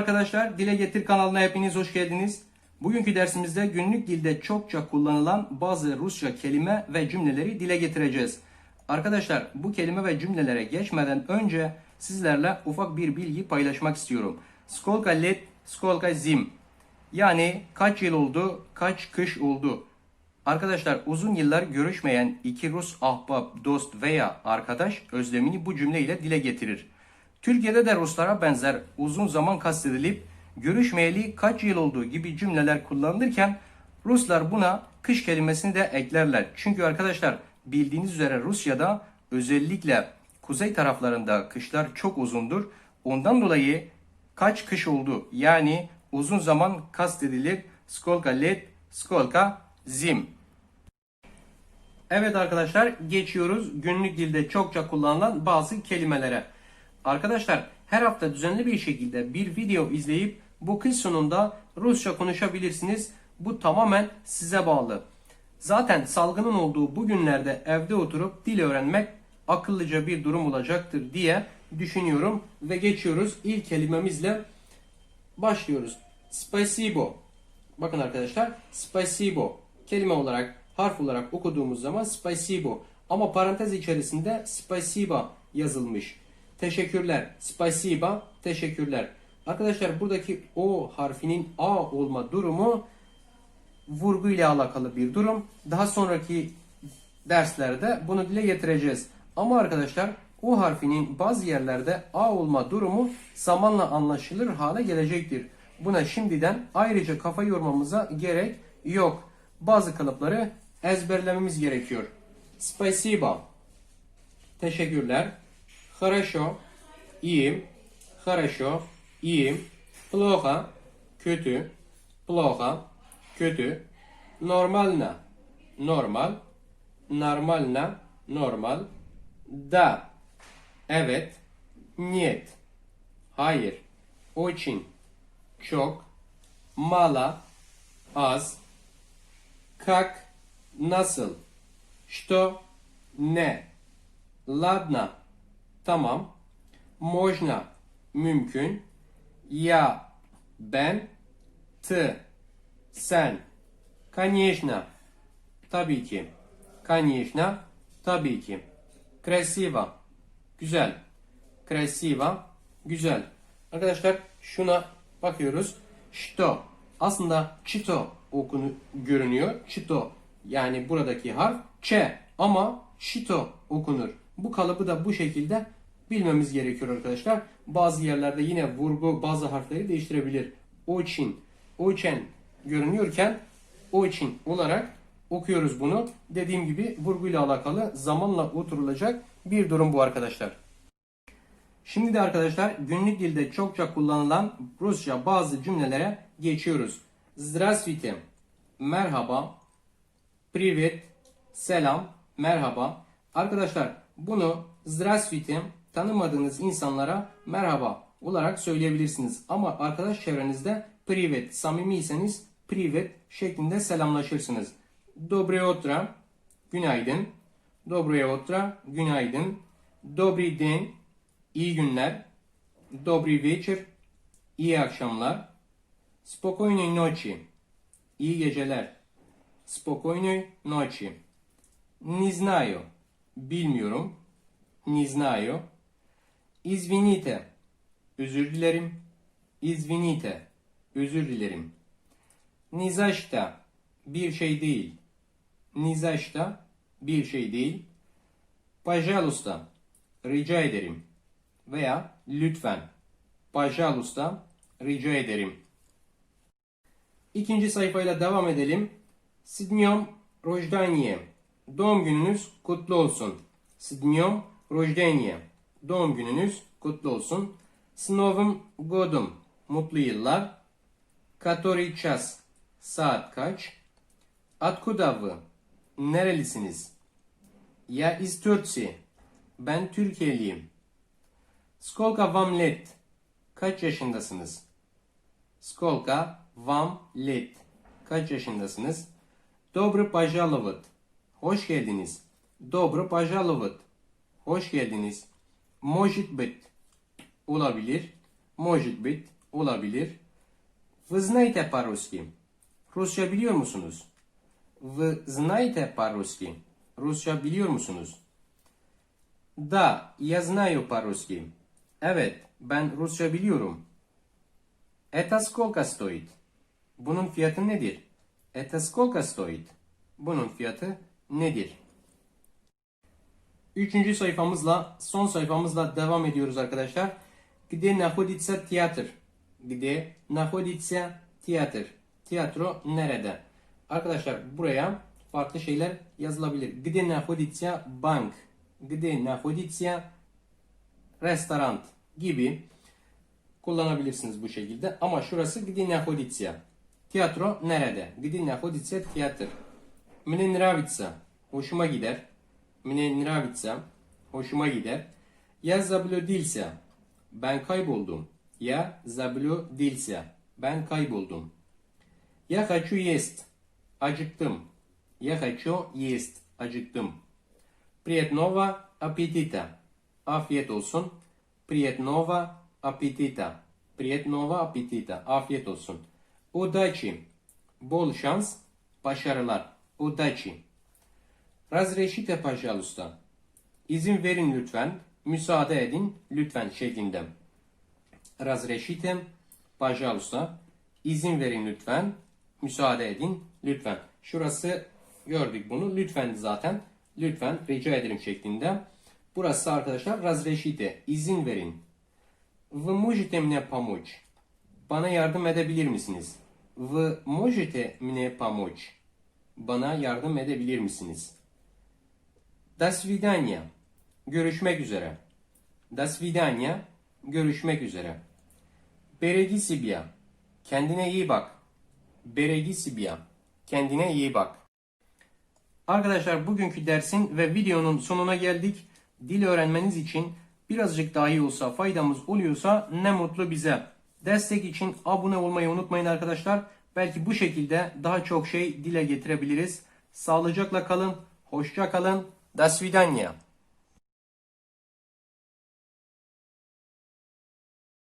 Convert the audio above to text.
arkadaşlar, Dile Getir kanalına hepiniz hoş geldiniz. Bugünkü dersimizde günlük dilde çokça kullanılan bazı Rusça kelime ve cümleleri dile getireceğiz. Arkadaşlar bu kelime ve cümlelere geçmeden önce sizlerle ufak bir bilgi paylaşmak istiyorum. Skolka let, skolka zim. Yani kaç yıl oldu, kaç kış oldu. Arkadaşlar uzun yıllar görüşmeyen iki Rus ahbap, dost veya arkadaş özlemini bu cümleyle dile getirir. Türkiye'de de Ruslara benzer uzun zaman kastedilip görüşmeyeli kaç yıl olduğu gibi cümleler kullanılırken Ruslar buna kış kelimesini de eklerler. Çünkü arkadaşlar bildiğiniz üzere Rusya'da özellikle kuzey taraflarında kışlar çok uzundur. Ondan dolayı kaç kış oldu yani uzun zaman kastedilir. Skolka let, skolka zim. Evet arkadaşlar geçiyoruz günlük dilde çokça kullanılan bazı kelimelere. Arkadaşlar her hafta düzenli bir şekilde bir video izleyip bu kış sonunda Rusça konuşabilirsiniz. Bu tamamen size bağlı. Zaten salgının olduğu bu günlerde evde oturup dil öğrenmek akıllıca bir durum olacaktır diye düşünüyorum ve geçiyoruz ilk kelimemizle başlıyoruz. Spasibo. Bakın arkadaşlar spasibo kelime olarak harf olarak okuduğumuz zaman spasibo ama parantez içerisinde spasiba yazılmış. Teşekkürler. Spasiba teşekkürler. Arkadaşlar buradaki o harfinin a olma durumu vurgu ile alakalı bir durum. Daha sonraki derslerde bunu dile getireceğiz. Ama arkadaşlar o harfinin bazı yerlerde a olma durumu zamanla anlaşılır hale gelecektir. Buna şimdiden ayrıca kafa yormamıza gerek yok. Bazı kalıpları ezberlememiz gerekiyor. Spasiba. Teşekkürler. Хорошо. İyiyim. Хорошо. İyiyim. Плохо. Kötü. Плохо. Kötü. Нормально. Normal. Нормально. Normal. Да. Evet. Нет. Hayır. Очень. Çok. Mala. Az. Как. Nasıl. Что. Ne. Ладно. Tamam. Можно. Mümkün. Я. Ben. Ты. Sen. Конечно. Tabii ki. Конечно. Tabii ki. Красиво. Güzel. Красиво. Güzel. Arkadaşlar şuna bakıyoruz. Что. Aslında çito okunu görünüyor. Çito yani buradaki harf ç ama şito okunur. Bu kalıbı da bu şekilde bilmemiz gerekiyor arkadaşlar. Bazı yerlerde yine vurgu bazı harfleri değiştirebilir. O için, o için görünüyorken o için olarak okuyoruz bunu. Dediğim gibi vurguyla alakalı zamanla oturulacak bir durum bu arkadaşlar. Şimdi de arkadaşlar günlük dilde çokça kullanılan Rusça bazı cümlelere geçiyoruz. Здравствуйте, merhaba, привет, selam, merhaba. Arkadaşlar bunu здравствуйте tanımadığınız insanlara merhaba olarak söyleyebilirsiniz. Ama arkadaş çevrenizde привет, samimiyseniz привет şeklinde selamlaşırsınız. Доброе утро, günaydın. Доброе утро, günaydın. Добрый день, iyi günler. Добрый вечер, iyi akşamlar. Спокойной ночи, iyi geceler. Спокойной ночи. Не знаю, bilmiyorum. Не знаю. Извините, özür dilerim. Извините, özür dilerim. Ни за что, bir şey değil. Ни за что, bir şey değil. Пожалуйста, rica ederim. Veya lütfen. Пожалуйста, rica ederim. İkinci sayfayla devam edelim. С днем рождения. Doğum gününüz kutlu olsun. С днем рождения. Doğum gününüz kutlu olsun. С Новым годом. Mutlu yıllar. Который час. Saat kaç? Откуда вы? Nerelisiniz? Я из Турции. Ben Türkiye'liyim. Сколько вам лет? Kaç yaşındasınız? Сколько вам лет? Kaç yaşındasınız? Добро пожаловать. Hoş geldiniz. Добро пожаловать. Hoş geldiniz. Может быть. Olabilir. Может быть. olabilir. Вы знаете по-русски? Rusça biliyor musunuz? Вы знаете по-русски? Rusça biliyor musunuz? Да, я знаю по-русски. Evet, ben Rusça biliyorum. Это сколько стоит? Bunun fiyatı nedir? Это сколько стоит? Bunun fiyatı nedir? Üçüncü sayfamızla, son sayfamızla devam ediyoruz arkadaşlar. Где находится театр? Где находится театр? Tiyatro nerede? Arkadaşlar buraya farklı şeyler yazılabilir. Где находится банк? Где находится restoran gibi kullanabilirsiniz bu şekilde. Ama şurası где находится? Tiyatro nerede? Где находится театр? Мне нравится. Hoşuma gider. Мне нравится. Hoşuma gider. Я заблудился. Ben kayboldum. Я заблудился. Ben kayboldum. Я хочу есть. Acıktım. Я хочу есть. Acıktım. Приятного аппетита. Afiyet olsun. Приятного аппетита. Приятного аппетита. Afiyet olsun. Удачи. Bol şans. Başarılar. Удачи. Разрешите, пожалуйста. İzin verin lütfen. Müsaade edin lütfen şeklinde. Разрешите, пожалуйста. İzin verin lütfen. Müsaade edin lütfen. Şurası gördük bunu. Lütfen zaten. Lütfen rica ederim şeklinde. Burası arkadaşlar разрешите. İzin verin. Вы можете мне помочь? Bana yardım edebilir misiniz? Вы можете мне помочь? Bana yardım edebilir misiniz? Das vidanya. Görüşmek üzere. Das vidanya. Görüşmek üzere. Beregi Sibya. Kendine iyi bak. Beregi Sibya. Kendine iyi bak. Arkadaşlar bugünkü dersin ve videonun sonuna geldik. Dil öğrenmeniz için birazcık dahi olsa faydamız oluyorsa ne mutlu bize. Destek için abone olmayı unutmayın arkadaşlar. Belki bu şekilde daha çok şey dile getirebiliriz. Sağlıcakla kalın, hoşça kalın. Das vidanya.